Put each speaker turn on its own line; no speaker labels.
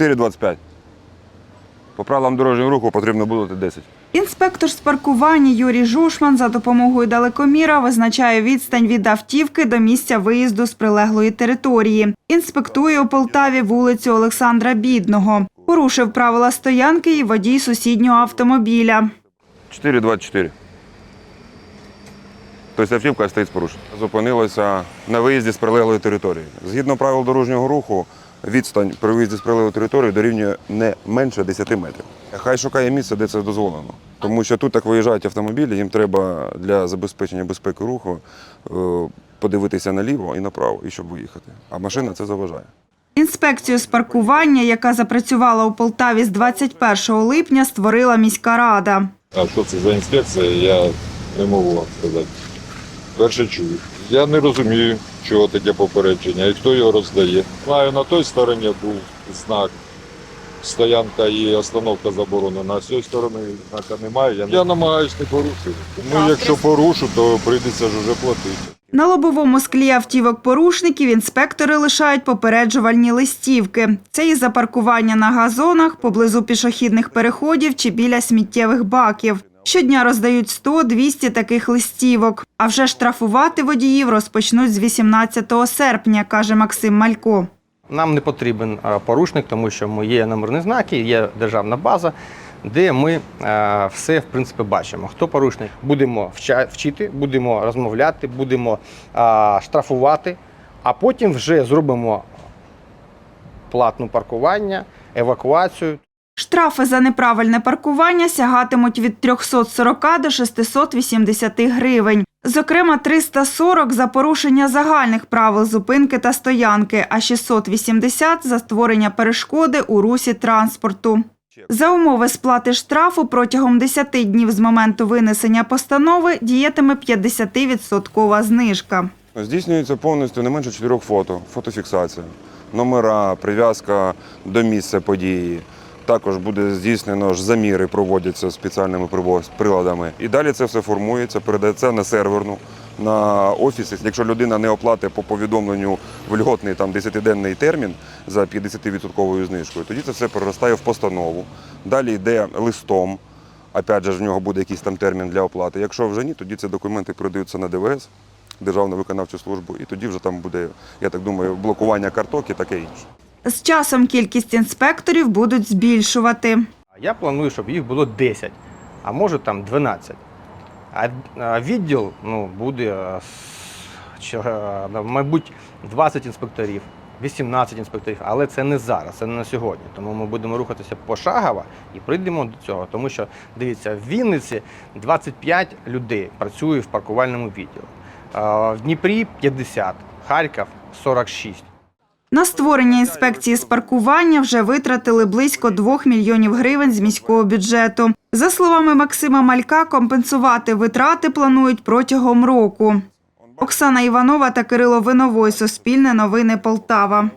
4,25. По правилам дорожнього руху потрібно було 10.
Інспектор з паркування Юрій Жушман за допомогою далекоміра визначає відстань від автівки до місця виїзду з прилеглої території. Інспектує у Полтаві вулицю Олександра Бідного. Порушив правила стоянки і водій сусіднього автомобіля.
4,24. Тобто автівка стоїть з порушенням. Зупинилася на виїзді з прилеглої території. Згідно правил дорожнього руху, відстань при виїзді з прилеглої території дорівнює не менше 10 метрів. Хай шукає місце, де це дозволено. Тому що тут так виїжджають автомобілі, їм треба для забезпечення безпеки руху е, подивитися наліво і направо, і щоб виїхати. А машина це заважає.
Інспекцію з паркування, яка запрацювала у Полтаві з 21 липня, створила міська рада.
А що це за інспекція, я не можу вам сказати. Перше чую. Я не розумію, чого таке попередження і хто його роздає. Знаю, на той стороні був знак. Стоянка і остановка заборонена, а з цієї сторони знака немає. Я, я намагаюся не порушити. Ну, якщо порушу, то прийдеться ж уже платити.
На лобовому склі автівок порушників інспектори лишають попереджувальні листівки. Це і за паркування на газонах, поблизу пішохідних переходів чи біля сміттєвих баків. Щодня роздають 100-200 таких листівок. А вже штрафувати водіїв розпочнуть з 18 серпня, каже Максим Малько.
Нам не потрібен порушник, тому що ми є номерні знаки, є державна база, де ми е, все в принципі бачимо. Хто порушник? Будемо вчити, будемо розмовляти, будемо штрафувати, а потім вже зробимо платну паркування, евакуацію.
Штрафи за неправильне паркування сягатимуть від 340 до 680 гривень. Зокрема, 340 за порушення загальних правил зупинки та стоянки, а 680 за створення перешкоди у русі транспорту. За умови сплати штрафу протягом 10 днів з моменту винесення постанови діятиме 50% знижка.
Здійснюється повністю не менше чотирьох фото, фотофіксація, номера, прив'язка до місця події. Також буде здійснено ж заміри, проводяться спеціальними приладами. І далі це все формується, передається на серверну, на офіс. Якщо людина не оплатить по повідомленню в льготний там 10-денний термін за 50% знижкою, тоді це все переростає в постанову. Далі йде листом. Опять же, в нього буде якийсь там термін для оплати. Якщо вже ні, тоді ці документи передаються на ДВС, Державну виконавчу службу, і тоді вже там буде, я так думаю, блокування карток і таке інше.
З часом кількість інспекторів будуть збільшувати.
Я планую, щоб їх було 10, а може там 12. А відділ ну, буде, е, е, мабуть, 20 інспекторів, 18 інспекторів, але це не зараз, це не на сьогодні. Тому ми будемо рухатися пошагово і прийдемо до цього. Тому що, дивіться, в Вінниці 25 людей працює в паркувальному відділі. Е, В Дніпрі 50, Харків 46.
На створення інспекції з паркування вже витратили близько 2 мільйонів гривень з міського бюджету. За словами Максима Малька, компенсувати витрати планують протягом року. Оксана Іванова та Кирило Виновой. Суспільне новини Полтава.